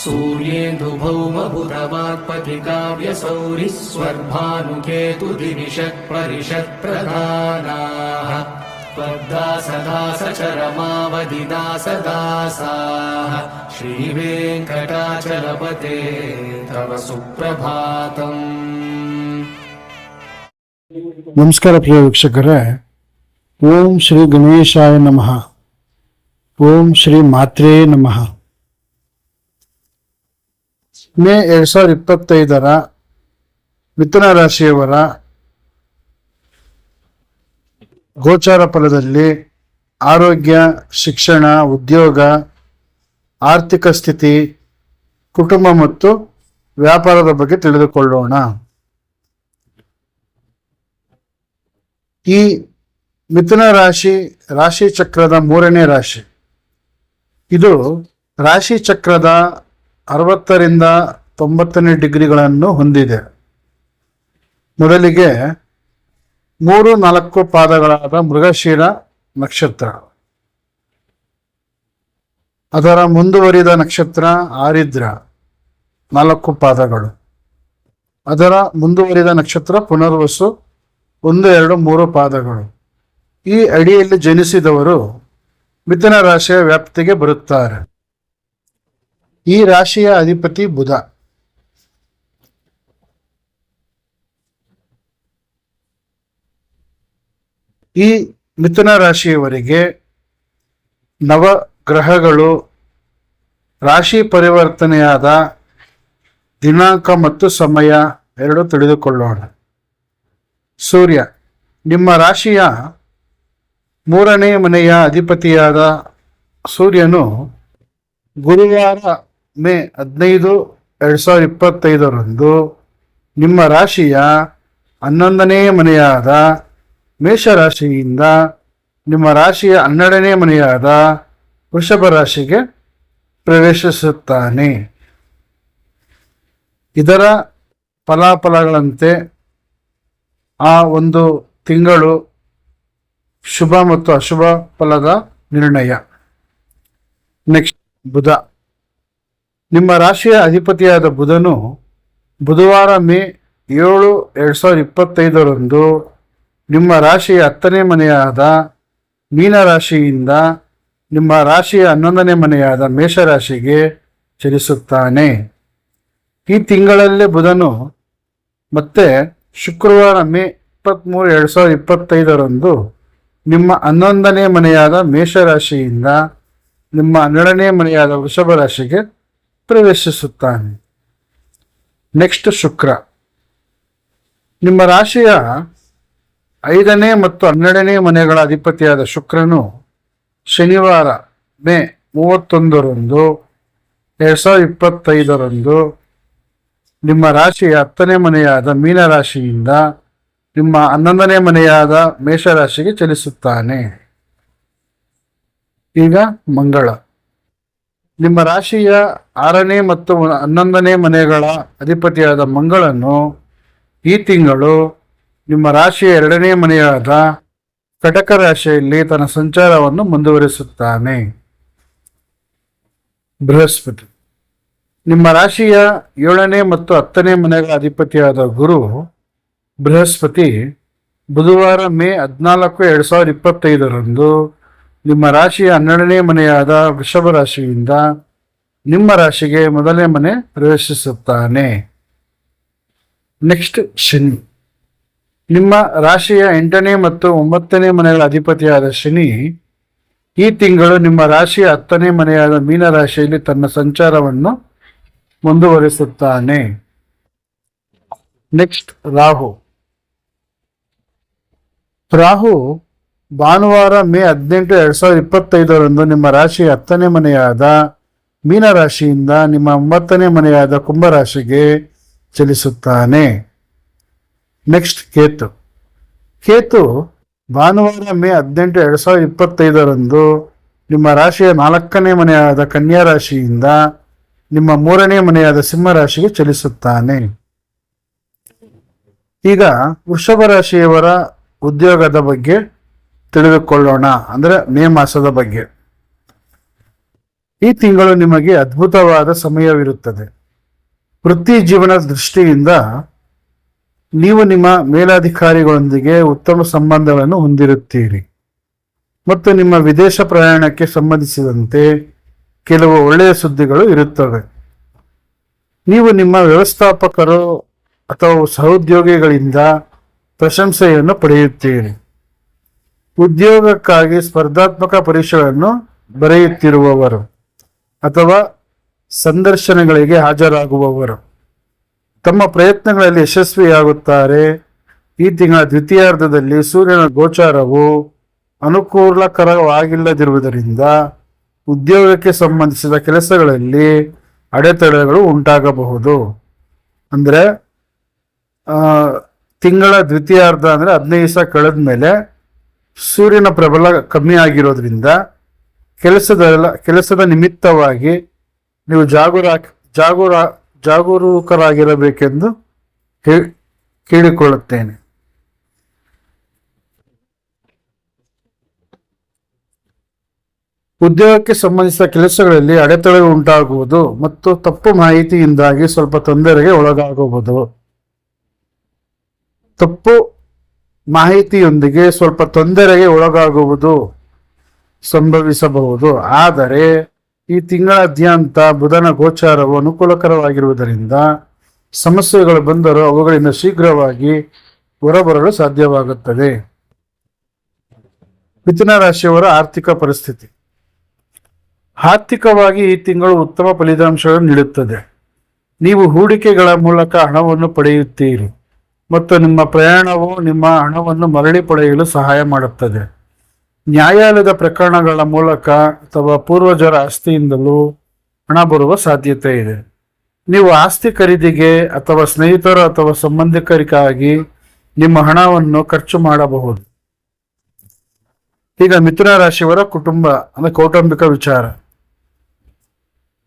सूर्येन्दुभौमभुरवाक्पतिकाव्यसौरिः स्वर्भानुकेतुदिविषत् परिषत्प्रधानाः त्वद्दासदासचरमावधिदासदासाः श्रीवेङ्कटाचलपते तव सुप्रभातम् ನಮಸ್ಕಾರ ಪ್ರಿಯ ವೀಕ್ಷಕರೇ ಓಂ ಶ್ರೀ ಗಣೇಶಾಯ ನಮಃ ಓಂ ಶ್ರೀ ಮಾತ್ರೇ ನಮಃ ಮೇ ಎರಡು ಸಾವಿರದ ಇಪ್ಪತ್ತೈದರ ಮಿಥುನ ರಾಶಿಯವರ ಗೋಚಾರ ಫಲದಲ್ಲಿ ಆರೋಗ್ಯ, ಶಿಕ್ಷಣ, ಉದ್ಯೋಗ, ಆರ್ಥಿಕ ಸ್ಥಿತಿ, ಕುಟುಂಬ ಮತ್ತು ವ್ಯಾಪಾರದ ಬಗ್ಗೆ ತಿಳಿದುಕೊಳ್ಳೋಣ. ಈ ಮಿಥುನ ರಾಶಿ ರಾಶಿ ಚಕ್ರದ ಮೂರನೇ ರಾಶಿ. ಇದು ರಾಶಿ ಚಕ್ರದ ಅರವತ್ತರಿಂದ ತೊಂಬತ್ತನೇ ಡಿಗ್ರಿಗಳನ್ನು ಹೊಂದಿದೆ. ಮೊದಲಿಗೆ ಮೂರು ನಾಲ್ಕು ಪಾದಗಳಾದ ಮೃಗಶೀಲ ನಕ್ಷತ್ರ. ಅದರ ಮುಂದುವರಿದ ನಕ್ಷತ್ರ ಆರಿದ್ರ, ನಾಲ್ಕು ಪಾದಗಳು. ಅದರ ಮುಂದುವರಿದ ನಕ್ಷತ್ರ ಪುನರ್ವಸು, ಒಂದು, ಎರಡು, ಮೂರು ಪಾದಗಳು. ಈ ಅಡಿಯಲ್ಲಿ ಜನಿಸಿದವರು ಮಿಥುನ ರಾಶಿಯ ವ್ಯಾಪ್ತಿಗೆ ಬರುತ್ತಾರೆ. ಈ ರಾಶಿಯ ಅಧಿಪತಿ ಬುಧ. ಈ ಮಿಥುನ ರಾಶಿಯವರಿಗೆ ನವಗ್ರಹಗಳು ರಾಶಿ ಪರಿವರ್ತನೆಯಾದ ದಿನಾಂಕ ಮತ್ತು ಸಮಯ ಎರಡು ತಿಳಿದುಕೊಳ್ಳೋಣ. ಸೂರ್ಯ, ನಿಮ್ಮ ರಾಶಿಯ ಮೂರನೇ ಮನೆಯ ಅಧಿಪತಿಯಾದ ಸೂರ್ಯನು ಗುರುವಾರ ಮೇ ಹದಿನೈದು ಎರಡು ಸಾವಿರದ ಇಪ್ಪತ್ತೈದರಂದು ನಿಮ್ಮ ರಾಶಿಯ ಹನ್ನೊಂದನೇ ಮನೆಯಾದ ಮೇಷರಾಶಿಯಿಂದ ನಿಮ್ಮ ರಾಶಿಯ ಹನ್ನೆರಡನೇ ಮನೆಯಾದ ವೃಷಭ ರಾಶಿಗೆ ಪ್ರವೇಶಿಸುತ್ತಾನೆ. ಇದರ ಫಲಾಫಲಗಳಂತೆ ಆ ಒಂದು ತಿಂಗಳು ಶುಭ ಮತ್ತು ಅಶುಭ ಫಲದ ನಿರ್ಣಯ. ನೆಕ್ಸ್ಟ್ ಬುಧ. ನಿಮ್ಮ ರಾಶಿಯ ಅಧಿಪತಿಯಾದ ಬುಧನು ಬುಧವಾರ ಮೇ ಏಳು ಎರಡು ಸಾವಿರದ ಇಪ್ಪತ್ತೈದರಂದು ನಿಮ್ಮ ರಾಶಿಯ ಹತ್ತನೇ ಮನೆಯಾದ ಮೀನರಾಶಿಯಿಂದ ನಿಮ್ಮ ರಾಶಿಯ ಹನ್ನೊಂದನೇ ಮನೆಯಾದ ಮೇಷರಾಶಿಗೆ ಚಲಿಸುತ್ತಾನೆ. ಈ ತಿಂಗಳಲ್ಲೇ ಬುಧನು ಮತ್ತೆ ಶುಕ್ರವಾರ ಮೇ ಇಪ್ಪತ್ತ್ಮೂರು ಎರಡು ಸಾವಿರದ ಇಪ್ಪತ್ತೈದರಂದು ನಿಮ್ಮ ಹನ್ನೊಂದನೇ ಮನೆಯಾದ ಮೇಷರಾಶಿಯಿಂದ ನಿಮ್ಮ ಹನ್ನೆರಡನೇ ಮನೆಯಾದ ವೃಷಭ ರಾಶಿಗೆ ಪ್ರವೇಶಿಸುತ್ತಾನೆ. ನೆಕ್ಸ್ಟ್ ಶುಕ್ರ. ನಿಮ್ಮ ರಾಶಿಯ ಐದನೇ ಮತ್ತು ಹನ್ನೆರಡನೇ ಮನೆಗಳ ಅಧಿಪತಿಯಾದ ಶುಕ್ರನು ಶನಿವಾರ, ಮೇ ಮೂವತ್ತೊಂದರಂದು, ಎರಡು ಸಾವಿರದ ಇಪ್ಪತ್ತೈದರಂದು ನಿಮ್ಮ ರಾಶಿಯ ಹತ್ತನೇ ಮನೆಯಾದ ಮೀನರಾಶಿಯಿಂದ ನಿಮ್ಮ ಹನ್ನೊಂದನೇ ಮನೆಯಾದ ಮೇಷರಾಶಿಗೆ ಚಲಿಸುತ್ತಾನೆ. ಈಗ ಮಂಗಳ. ನಿಮ್ಮ ರಾಶಿಯ ಆರನೇ ಮತ್ತು ಹನ್ನೊಂದನೇ ಮನೆಗಳ ಅಧಿಪತಿಯಾದ ಮಂಗಳನು ಈ ತಿಂಗಳು ನಿಮ್ಮ ರಾಶಿಯ ಎರಡನೇ ಮನೆಯಾದ ಕಟಕ ರಾಶಿಯಲ್ಲಿ ತನ್ನ ಸಂಚಾರವನ್ನು ಮುಂದುವರಿಸುತ್ತಾನೆ. ಬೃಹಸ್ಪತಿ. ನಿಮ್ಮ ರಾಶಿಯ ಏಳನೇ ಮತ್ತು ಹತ್ತನೇ ಮನೆಗಳ ಅಧಿಪತಿಯಾದ ಗುರು ಬೃಹಸ್ಪತಿ ಬುಧವಾರ ಮೇ ಹದಿನಾಲ್ಕು, ಎರಡು ಸಾವಿರದ ಇಪ್ಪತ್ತೈದರಂದು ನಿಮ್ಮ ರಾಶಿಯ ಹನ್ನೆರಡನೇ ಮನೆಯಾದ ವೃಷಭ ರಾಶಿಯಿಂದ ನಿಮ್ಮ ರಾಶಿಗೆ ಮೊದಲನೇ ಮನೆ ಪ್ರವೇಶಿಸುತ್ತಾನೆ. ನೆಕ್ಸ್ಟ್ ಶನಿ. ನಿಮ್ಮ ರಾಶಿಯ ಎಂಟನೇ ಮತ್ತು ಒಂಬತ್ತನೇ ಮನೆಗಳ ಅಧಿಪತಿಯಾದ ಶನಿ ಈ ತಿಂಗಳು ನಿಮ್ಮ ರಾಶಿಯ ಹತ್ತನೇ ಮನೆಯಾದ ಮೀನ ರಾಶಿಯಲ್ಲಿ ತನ್ನ ಸಂಚಾರವನ್ನು ಮುಂದುವರಿಸುತ್ತಾನೆ. ನೆಕ್ಸ್ಟ್ ರಾಹು. ರಾಹು ಭಾನುವಾರ ಮೇ ಹದಿನೆಂಟು ಎರಡು ಸಾವಿರದ ಇಪ್ಪತ್ತೈದರಂದು ನಿಮ್ಮ ರಾಶಿ ಹತ್ತನೇ ಮನೆಯಾದ ಮೀನರಾಶಿಯಿಂದ ನಿಮ್ಮ ಒಂಬತ್ತನೇ ಮನೆಯಾದ ಕುಂಭರಾಶಿಗೆ ಚಲಿಸುತ್ತಾನೆ. ನೆಕ್ಸ್ಟ್ ಕೇತು. ಕೇತು, ಭಾನುವಾರ ಮೇ ಹದಿನೆಂಟು ಎರಡು ಸಾವಿರದ ಇಪ್ಪತ್ತೈದರಂದು ನಿಮ್ಮ ರಾಶಿಯ ನಾಲ್ಕನೇ ಮನೆಯಾದ ಕನ್ಯಾ ರಾಶಿಯಿಂದ ನಿಮ್ಮ ಮೂರನೇ ಮನೆಯಾದ ಸಿಂಹ ರಾಶಿಗೆ ಚಲಿಸುತ್ತಾನೆ. ಈಗ ವೃಷಭ ರಾಶಿಯವರ ಉದ್ಯೋಗದ ಬಗ್ಗೆ ತಿಳಿದುಕೊಳ್ಳೋಣ. ಅಂದ್ರೆ ಮೇ ಮಾಸದ ಬಗ್ಗೆ. ಈ ತಿಂಗಳು ನಿಮಗೆ ಅದ್ಭುತವಾದ ಸಮಯವಿರುತ್ತದೆ. ವೃತ್ತಿ ಜೀವನ ದೃಷ್ಟಿಯಿಂದ ನೀವು ನಿಮ್ಮ ಮೇಲಾಧಿಕಾರಿಗಳೊಂದಿಗೆ ಉತ್ತಮ ಸಂಬಂಧಗಳನ್ನು ಹೊಂದಿರುತ್ತೀರಿ. ಮತ್ತು ನಿಮ್ಮ ವಿದೇಶ ಪ್ರಯಾಣಕ್ಕೆ ಸಂಬಂಧಿಸಿದಂತೆ ಕೆಲವು ಒಳ್ಳೆಯ ಸುದ್ದಿಗಳು ಇರುತ್ತವೆ. ನೀವು ನಿಮ್ಮ ವ್ಯವಸ್ಥಾಪಕರು ಅಥವಾ ಸಹೋದ್ಯೋಗಿಗಳಿಂದ ಪ್ರಶಂಸೆಯನ್ನು ಪಡೆಯುತ್ತೀರಿ. ಉದ್ಯೋಗಕ್ಕಾಗಿ ಸ್ಪರ್ಧಾತ್ಮಕ ಪರೀಕ್ಷೆಗಳನ್ನು ಬರೆಯುತ್ತಿರುವವರು ಅಥವಾ ಸಂದರ್ಶನಗಳಿಗೆ ಹಾಜರಾಗುವವರು. ತಮ್ಮ ಪ್ರಯತ್ನಗಳಲ್ಲಿ ಯಶಸ್ವಿಯಾಗುತ್ತಾರೆ. ಈ ತಿಂಗಳ ದ್ವಿತೀಯಾರ್ಧದಲ್ಲಿ ಸೂರ್ಯನ ಗೋಚಾರವು ಅನುಕೂಲಕರವಾಗಿಲ್ಲದಿರುವುದರಿಂದ ಉದ್ಯೋಗಕ್ಕೆ ಸಂಬಂಧಿಸಿದ ಕೆಲಸಗಳಲ್ಲಿ ಅಡೆತಡೆಗಳು ಉಂಟಾಗಬಹುದು. ಅಂದರೆ ತಿಂಗಳ ದ್ವಿತೀಯಾರ್ಧ ಅಂದರೆ ಹದಿನೈದು ದಿವಸ ಕಳೆದ ಮೇಲೆ ಸೂರ್ಯನ ಪ್ರಬಲ ಕಮ್ಮಿ ಆಗಿರೋದ್ರಿಂದ ಕೆಲಸದ ಕೆಲಸದ ನಿಮಿತ್ತವಾಗಿ ನೀವು ಜಾಗೂರ ಜಾಗೂರ, ಜಾಗರೂಕರಾಗಿರಬೇಕೆಂದು ಕೇಳಿಕೊಳ್ಳುತ್ತೇನೆ. ಉದ್ಯೋಗಕ್ಕೆ ಸಂಬಂಧಿಸಿದ ಕೆಲಸಗಳಲ್ಲಿ ಅಡೆತಡೆ ಉಂಟಾಗುವುದು ಮತ್ತು ತಪ್ಪು ಮಾಹಿತಿಯಿಂದಾಗಿ ಸ್ವಲ್ಪ ತೊಂದರೆಗೆ ಒಳಗಾಗುವುದು. ತಪ್ಪು ಮಾಹಿತಿಯೊಂದಿಗೆ ಸ್ವಲ್ಪ ತೊಂದರೆಗೆ ಒಳಗಾಗುವುದು ಸಂಭವಿಸಬಹುದು. ಆದರೆ ಈ ತಿಂಗಳಾದ್ಯಂತ ಬುಧನ ಗೋಚಾರವು ಅನುಕೂಲಕರವಾಗಿರುವುದರಿಂದ ಸಮಸ್ಯೆಗಳು ಬಂದರೂ ಅವುಗಳಿಂದ ಶೀಘ್ರವಾಗಿ ಹೊರಬರಲು ಸಾಧ್ಯವಾಗುತ್ತದೆ. ಮಿಥುನ ರಾಶಿಯವರ ಆರ್ಥಿಕ ಪರಿಸ್ಥಿತಿ. ಆರ್ಥಿಕವಾಗಿ ಈ ತಿಂಗಳು ಉತ್ತಮ ಫಲಿತಾಂಶಗಳನ್ನು ನೀಡುತ್ತದೆ. ನೀವು ಹೂಡಿಕೆಗಳ ಮೂಲಕ ಹಣವನ್ನು ಪಡೆಯುತ್ತೀರಿ. ಮತ್ತು ನಿಮ್ಮ ಪ್ರಯಾಣವು ನಿಮ್ಮ ಹಣವನ್ನು ಮರಳಿ ಪಡೆಯಲು ಸಹಾಯ ಮಾಡುತ್ತದೆ. ನ್ಯಾಯಾಲಯದ ಪ್ರಕರಣಗಳ ಮೂಲಕ ಅಥವಾ ಪೂರ್ವಜರ ಆಸ್ತಿಯಿಂದಲೂ ಹಣ ಬರುವ ಸಾಧ್ಯತೆ ಇದೆ. ನೀವು ಆಸ್ತಿ ಖರೀದಿಗೆ ಅಥವಾ ಸ್ನೇಹಿತರು ಅಥವಾ ಸಂಬಂಧಿಕರಿಗಾಗಿ ನಿಮ್ಮ ಹಣವನ್ನು ಖರ್ಚು ಮಾಡಬಹುದು. ಈಗ ಮಿಥುನ ರಾಶಿಯವರ ಕುಟುಂಬ, ಅಂದರೆ ಕೌಟುಂಬಿಕ ವಿಚಾರ.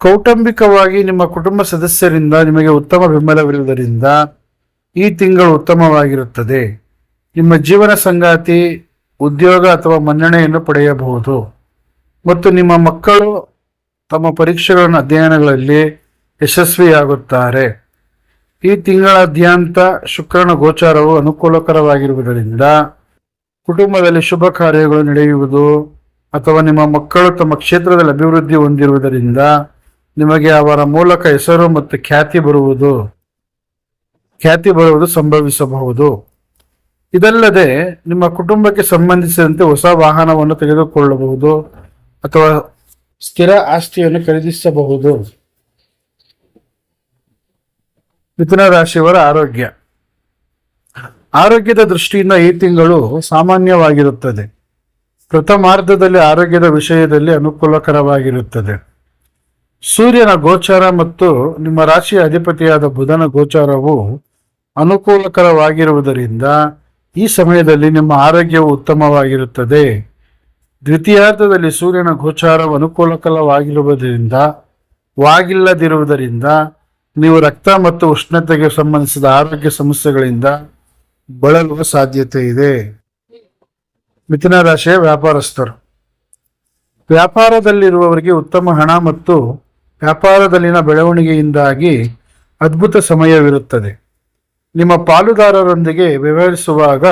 ಕೌಟುಂಬಿಕವಾಗಿ ನಿಮ್ಮ ಕುಟುಂಬ ಸದಸ್ಯರಿಂದ ನಿಮಗೆ ಉತ್ತಮ ಬೆಂಬಲವಿರುವುದರಿಂದ ಈ ತಿಂಗಳು ಉತ್ತಮವಾಗಿರುತ್ತದೆ. ನಿಮ್ಮ ಜೀವನ ಸಂಗಾತಿ, ಉದ್ಯೋಗ ಅಥವಾ ಮನ್ನಣೆಯನ್ನು ಪಡೆಯಬಹುದು. ಮತ್ತು ನಿಮ್ಮ ಮಕ್ಕಳು ತಮ್ಮ ಪರೀಕ್ಷೆಗಳನ್ನು ಅಧ್ಯಯನಗಳಲ್ಲಿ ಯಶಸ್ವಿಯಾಗುತ್ತಾರೆ. ಈ ತಿಂಗಳಾದ್ಯಂತ ಶುಕ್ರನ ಗೋಚಾರವು ಅನುಕೂಲಕರವಾಗಿರುವುದರಿಂದ ಕುಟುಂಬದಲ್ಲಿ ಶುಭ ಕಾರ್ಯಗಳು ನಡೆಯುವುದು ಅಥವಾ ನಿಮ್ಮ ಮಕ್ಕಳು ತಮ್ಮ ಕ್ಷೇತ್ರದಲ್ಲಿ ಅಭಿವೃದ್ಧಿ ಹೊಂದಿರುವುದರಿಂದ ನಿಮಗೆ ಅವರ ಮೂಲಕ ಹೆಸರು ಮತ್ತು ಖ್ಯಾತಿ ಬರುವುದು. ಖ್ಯಾತಿ ಬರುವುದು ಸಂಭವಿಸಬಹುದು. ಇದಲ್ಲದೆ ನಿಮ್ಮ ಕುಟುಂಬಕ್ಕೆ ಸಂಬಂಧಿಸಿದಂತೆ ಹೊಸ ವಾಹನವನ್ನು ತೆಗೆದುಕೊಳ್ಳಬಹುದು ಅಥವಾ ಸ್ಥಿರ ಆಸ್ತಿಯನ್ನು ಖರೀದಿಸಬಹುದು. ಮಿಥುನ ರಾಶಿಯವರ ಆರೋಗ್ಯ. ಆರೋಗ್ಯದ ದೃಷ್ಟಿಯಿಂದ ಈ ತಿಂಗಳು ಸಾಮಾನ್ಯವಾಗಿರುತ್ತದೆ. ಪ್ರಥಮಾರ್ಧದಲ್ಲಿ ಆರೋಗ್ಯದ ವಿಷಯದಲ್ಲಿ ಅನುಕೂಲಕರವಾಗಿರುತ್ತದೆ. ಸೂರ್ಯನ ಗೋಚಾರ ಮತ್ತು ನಿಮ್ಮ ರಾಶಿಯ ಅಧಿಪತಿಯಾದ ಬುಧನ ಗೋಚಾರವು ಅನುಕೂಲಕರವಾಗಿರುವುದರಿಂದ ಈ ಸಮಯದಲ್ಲಿ ನಿಮ್ಮ ಆರೋಗ್ಯವು ಉತ್ತಮವಾಗಿರುತ್ತದೆ. ದ್ವಿತೀಯಾರ್ಧದಲ್ಲಿ ಸೂರ್ಯನ ಗೋಚಾರ ಅನುಕೂಲಕರವಾಗಿರುವುದರಿಂದ, ವಾಗಿಲ್ಲದಿರುವುದರಿಂದ, ನೀವು ರಕ್ತ ಮತ್ತು ಉಷ್ಣತೆಗೆ ಸಂಬಂಧಿಸಿದ ಆರೋಗ್ಯ ಸಮಸ್ಯೆಗಳಿಂದ ಬಳಲುವ ಸಾಧ್ಯತೆ ಇದೆ. ಮಿಥುನ ರಾಶಿಯ ವ್ಯಾಪಾರಸ್ಥರು. ವ್ಯಾಪಾರದಲ್ಲಿರುವವರಿಗೆ ಉತ್ತಮ ಹಣ ಮತ್ತು ವ್ಯಾಪಾರದಲ್ಲಿನ ಬೆಳವಣಿಗೆಯಿಂದಾಗಿ ಅದ್ಭುತ ಸಮಯವಿರುತ್ತದೆ. ನಿಮ್ಮ ಪಾಲುದಾರರೊಂದಿಗೆ ವ್ಯವಹರಿಸುವಾಗ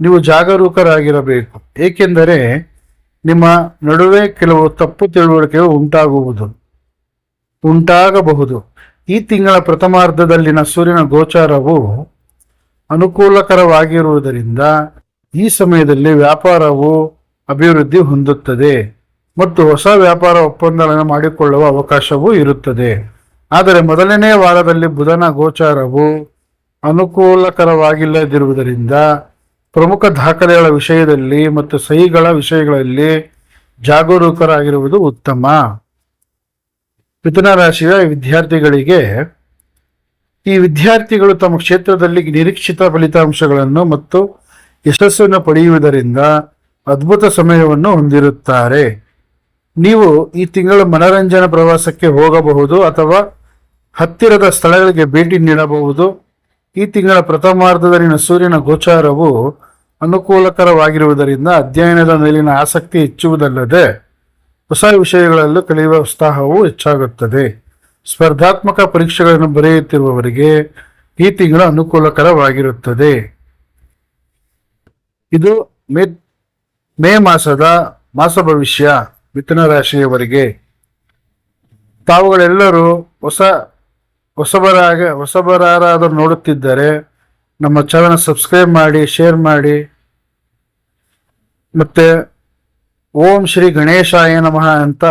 ನೀವು ಜಾಗರೂಕರಾಗಿರಬೇಕು. ಏಕೆಂದರೆ ನಿಮ್ಮ ನಡುವೆ ಕೆಲವು ತಪ್ಪು ತಿಳುವಳಿಕೆಗಳು ಉಂಟಾಗುವುದು, ಉಂಟಾಗಬಹುದು. ಈ ತಿಂಗಳ ಪ್ರಥಮಾರ್ಧದಲ್ಲಿನ ಸೂರ್ಯನ ಗೋಚಾರವು ಅನುಕೂಲಕರವಾಗಿರುವುದರಿಂದ ಈ ಸಮಯದಲ್ಲಿ ವ್ಯಾಪಾರವು ಅಭಿವೃದ್ಧಿ ಹೊಂದುತ್ತದೆ ಮತ್ತು ಹೊಸ ವ್ಯಾಪಾರ ಒಪ್ಪಂದಗಳನ್ನು ಮಾಡಿಕೊಳ್ಳುವ ಅವಕಾಶವೂ ಇರುತ್ತದೆ. ಆದರೆ ಮೊದಲನೇ ವಾರದಲ್ಲಿ ಬುಧನ ಗೋಚಾರವು ಅನುಕೂಲಕರವಾಗಿಲ್ಲದಿರುವುದರಿಂದ ಪ್ರಮುಖ ದಾಖಲೆಗಳ ವಿಷಯದಲ್ಲಿ ಮತ್ತು ಸಹಿಗಳ ವಿಷಯಗಳಲ್ಲಿ ಜಾಗರೂಕರಾಗಿರುವುದು ಉತ್ತಮ. ಮಿಥುನ ರಾಶಿಯ ವಿದ್ಯಾರ್ಥಿಗಳಿಗೆ ಈ ವಿದ್ಯಾರ್ಥಿಗಳು ತಮ್ಮ ಕ್ಷೇತ್ರದಲ್ಲಿ ನಿರೀಕ್ಷಿತ ಫಲಿತಾಂಶಗಳನ್ನು ಮತ್ತು ಯಶಸ್ಸನ್ನು ಪಡೆಯುವುದರಿಂದ ಅದ್ಭುತ ಸಮಯವನ್ನು ಹೊಂದಿರುತ್ತಾರೆ. ನೀವು ಈ ತಿಂಗಳು ಮನರಂಜನಾ ಪ್ರವಾಸಕ್ಕೆ ಹೋಗಬಹುದು ಅಥವಾ ಹತ್ತಿರದ ಸ್ಥಳಗಳಿಗೆ ಭೇಟಿ ನೀಡಬಹುದು. ಈ ತಿಂಗಳ ಪ್ರಥಮಾರ್ಧದಲ್ಲಿನ ಸೂರ್ಯನ ಗೋಚಾರವು ಅನುಕೂಲಕರವಾಗಿರುವುದರಿಂದ ಅಧ್ಯಯನದ ಮೇಲಿನ ಆಸಕ್ತಿ ಹೆಚ್ಚುವುದಲ್ಲದೆ ಹೊಸ ವಿಷಯಗಳಲ್ಲೂ ಕಲಿಯುವ ಉತ್ಸಾಹವು ಹೆಚ್ಚಾಗುತ್ತದೆ. ಸ್ಪರ್ಧಾತ್ಮಕ ಪರೀಕ್ಷೆಗಳನ್ನು ಬರೆಯುತ್ತಿರುವವರಿಗೆ ಈ ತಿಂಗಳು ಅನುಕೂಲಕರವಾಗಿರುತ್ತದೆ. ಇದು ಮೇ ಮೇ ಮಾಸದ ಮಾಸ ಭವಿಷ್ಯ, ಮಿಥುನ ರಾಶಿಯವರಿಗೆ. ತಾವುಗಳೆಲ್ಲರೂ ಹೊಸ ಹೊಸಬರಾಗ ಹೊಸಬರಾರಾದರೂ ನೋಡುತ್ತಿದ್ದರೆ ನಮ್ಮ ಚಾನಲ್ ಸಬ್ಸ್ಕ್ರೈಬ್ ಮಾಡಿ ಶೇರ್ ಮಾಡಿ. ಮತ್ತೆ ಓಂ ಶ್ರೀ ಗಣೇಶಾಯ ನಮಃ ಅಂತ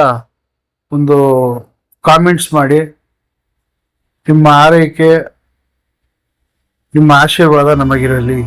ಒಂದು ಕಾಮೆಂಟ್ಸ್ ಮಾಡಿ. ನಿಮ್ಮ ಆರೈಕೆ, ನಿಮ್ಮ ಆಶೀರ್ವಾದ ನಮಗಿರಲಿ.